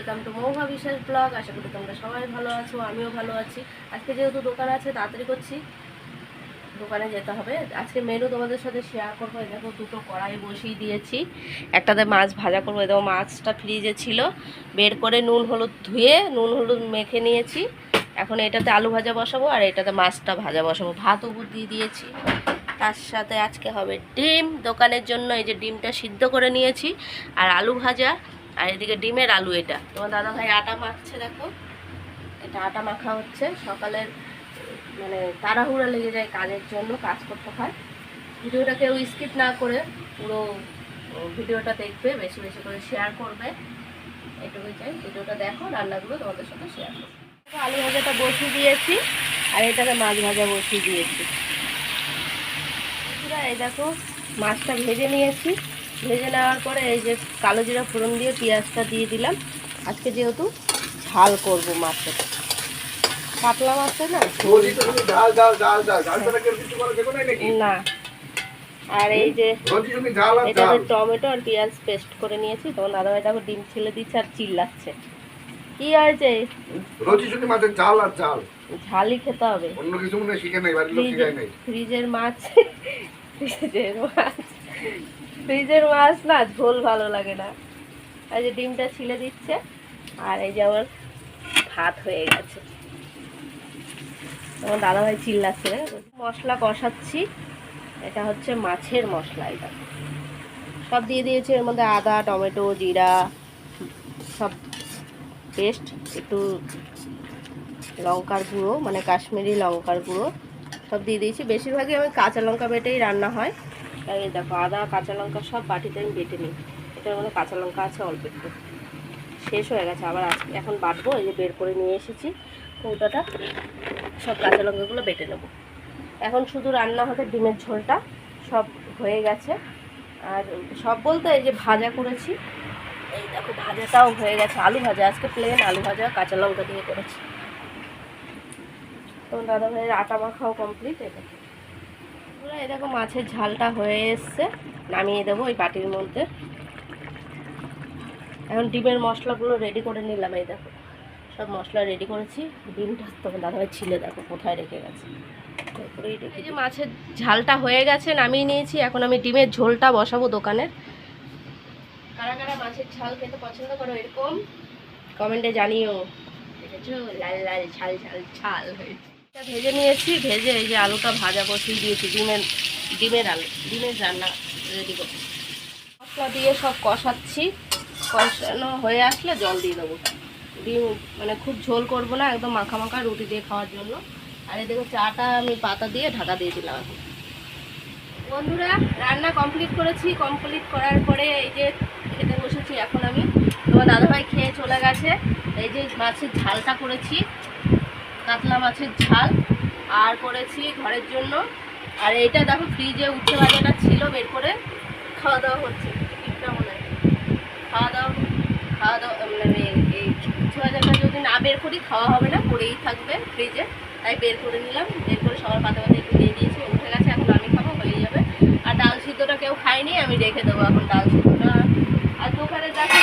Welcome to মৌভা বিশেষ blog. আশা করি তোমরা সবাই ভালো আছো, আমিও ভালো আছি। আজকে যেহেতু দোকান আছে, তাড়াতাড়ি করছি। দোকানে যেতে হবে। আজকে মেনু তোমাদের সাথে শেয়ার করব। দেখো, দুটো কড়াই বসিয়ে দিয়েছি। একটাতে মাছ ভাজা করব। দেখো, মাছটা ফ্রিজে ছিল। বের করে নুন, হলুদ ধুয়ে নুন, হলুদ মেখে নিয়েছি। এখন এটাতে আলু ভাজা বসাবো আর এটাতে মাছটা ভাজা বসাবো। ভাত উপর দিয়ে দিয়েছি। তার সাথে আজকে হবে ডিম। দোকানের জন্য এই যে ডিমটা সিদ্ধ করে নিয়েছি। আর আলু ভাজা আর এদিকে ডিমের আলু এটা। তোমার দাদা ভাই আটা মাখছে, দেখো। এটা আটা মাখা হচ্ছে। সকালের মানে তাড়াহুড়া লেগে যায় কাজের জন্য, কাজ করতে হয়। ভিডিওটা কেউ স্কিপ না করে পুরো ভিডিওটা দেখবে, বেশি বেশি করে শেয়ার করবে। এটুকুই চাই। ভিডিওটা দেখো, রান্নাগুলো তোমাদের সাথে শেয়ার করব। আলু ভাজাটা বসিয়ে দিয়েছি, আর এটাকে মাছ ভাজা বসিয়ে দিয়েছি। এই দেখো, মাছটা ভেজে নিয়েছি। ভেজে নেওয়ার পরে এই যে কালো জিরা ফোড়ন দিয়ে পেঁয়াজটা দিয়ে দিলাম। আজকে যেহেতু ঝাল করব মাছটা কাতলা মাছটা না? নাকি? না। আর এই যে এটা টমেটো আর পেঁয়াজ পেস্ট করে নিয়েছি তখন দাদাভাই দেখো ডিম ছেলে দিচ্ছে আর চিল্লাচ্ছে। কি হয়েছে রোজই শুনি মাছের ঝাল আর ঝাল। ঝালই খেতে হবে। অন্য কিছু মনে শিখে নাই বাড়ির লোক শিখায় নাই। ফ্রিজের মাছ ফ্রিজের মাছ। ফ্রিজের মাছ না, ঝোল ভালো লাগে না। এই যে ডিমটা ছিলে দিচ্ছে, আর এই যে আমার ভাত হয়ে গেছে। আমার দাদাভাই চিল্লাচ্ছে মশলা কষাচ্ছি, এটা হচ্ছে মাছের মশলা এটা। সব দিয়ে দিয়েছি, এর মধ্যে আদা, টমেটো, জিরা, সব পেস্ট, একটু লঙ্কার গুঁড়ো মানে কাশ্মীরি লঙ্কার গুঁড়ো, সব দিয়ে দিয়েছি। বেশিরভাগই আমি কাঁচা লঙ্কা বেটেই রান্না হয়। তাই দেখো আদা, কাঁচা লঙ্কা সব বাটিতে আমি বেটে নিই। এটার মধ্যে কাঁচা লঙ্কা আছে, অল্প একটু। শেষ হয়ে গেছে। আবার আজকে এখন বাটবো, এই যে বের করে নিয়ে এসেছি। কৌটাটা, সব কাঁচা লঙ্কাগুলো বেটে নেব। এখন শুধু রান্না হবে ডিমের ঝোলটা, সব হয়ে গেছে। আর সব বলতে এই যে ভাজা করেছি, এই দেখো ভাজাটাও হয়ে গেছে। আলু ভাজা, আজকে প্লেন আলু ভাজা, কাঁচা লঙ্কা দিয়ে করেছি। তোমার দাদা ভাইয়ের আটা মাখাও কমপ্লিট এটা এই দেখো মাছের ঝালটা হয়ে এসছে। নামিয়ে দেবো ওই বাটির মধ্যে। এখন ডিমের মশলাগুলো রেডি করে নিলাম, এই দেখো। সব মশলা রেডি করেছি। ডিমটা দাদা ভাই ছিলে, দেখো, কোথায় রেখে গেছে। এই যে মাছের ঝালটা হয়ে গেছে, নামিয়ে নিয়েছি। এখন আমি ডিমের ঝোলটা বসাবো দোকানের কারা কারা মাছের ঝাল খেতে পছন্দ করো এরকম? কমেন্টে জানিও। দেখেছ? লাল লাল ঝাল ঝাল ঝাল হয়েছে। ভেজে নিয়েছি, ভেজে এই যে আলুটা ভাজা বসিয়ে দিয়েছি, ডিমের ডিমের আলু, ডিমের রান্না রেডি করছি। মশলা দিয়ে সব কষাচ্ছি, কষানো হয়ে আসলে জল দিয়ে দেবো। ডিম মানে খুব ঝোল করব না, একদম মাখা মাখা রুটি দিয়ে খাওয়ার জন্য। আর এই দেখো চাটা আমি পাতা দিয়ে ঢাকা দিয়ে দিলাম বন্ধুরা, রান্না কমপ্লিট করেছি। কমপ্লিট করার পরে এই যে খেতে বসেছি এখন আমি। তোমার দাদাভাই খেয়ে চলে গেছে। এই যে মাছের ঝালটা করেছি। কাতলা মাছের ঝাল আর করেছি ঘরের জন্য। আর এইটা দেখো ফ্রিজে উঠে বাজাটা ছিল, বের করে খাওয়া দাওয়া হচ্ছে। টিপটা মনে হয়। খাওয়া দাওয়া খাওয়া দাওয়া মানে এই ভাজাটা যদি না বের করি, খাওয়া হবে না, পড়েই থাকবে ফ্রিজে তাই বের করে নিলাম। বের করে সবার পাতে পাতে একটু দিয়ে দিয়েছি, উঠে গেছে, এখন আমি খাব হয়ে যাবে। আর ডাল সিদ্ধটা কেউ খায়নি, আমি রেখে দেবো এখন ডাল সিদ্ধটা। আর দোকানে দেখো,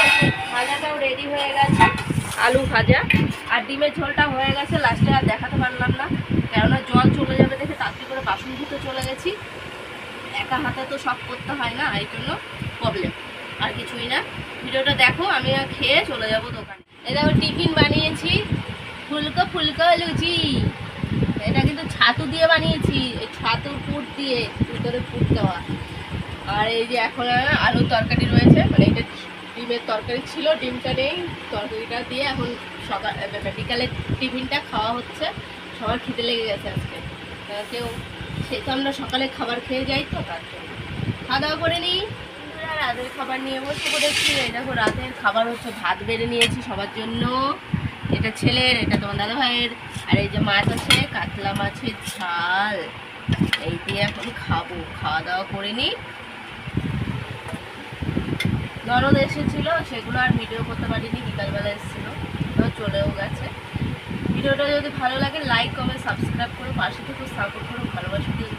ভাজাটাও রেডি হয়ে গেছে। আলু ভাজা। আর ডিমের ঝোলটা হয়ে গেছে লাস্টে আর দেখাতে পারলাম না। কেননা জল চলে যাবে দেখে তাড়াতাড়ি করে বাসন ধুতে চলে গেছি। একা হাতে তো সব করতে হয় না, এই জন্য প্রবলেম আর কিছুই না। ভিডিওটা দেখো, আমি খেয়ে চলে যাব দোকানে। এটা টিফিন বানিয়েছি। ফুলকো ফুলকো লুচি। এটা কিন্তু ছাতু দিয়ে বানিয়েছি, এই ছাতুর পুর দিয়ে, ভিতরে পুর দেওয়া। আর এই যে এখন আলুর তরকারি রয়েছে মানে এটা ডিমের তরকারি ছিল, ডিমটা নেই, তরকারিটা দিয়ে এখন সকাল বিকালে টিফিনটা খাওয়া হচ্ছে। সবার খিদে লেগে গেছে আজকে। কেউ, সে তো আমরা সকালে খাবার খেয়ে যাই তো, তার জন্য। খাওয়া দাওয়া করে নিই। রাতের খাবার নিয়ে বসে এই দেখো, রাতের খাবার হচ্ছে ভাত বেড়ে নিয়েছি সবার জন্য। এটা ছেলের, এটা তোমার দাদা ভাইয়ের আর এই যে মাছ আছে, কাতলা মাছের ঝাল। এই দিয়ে এখন খাব। খাওয়া দাওয়া করে নিই। ননদ এসেছিল, সেগুলো আর ভিডিও করতে পারিনি, বিকালবেলা এসেছিল চলেও গেছে। ভিডিওটা যদি ভালো লাগে লাইক কমেন্ট সাবস্ক্রাইব করো, পাশে থেকে সাপোর্ট করো, ভালোবাসা দিয়ে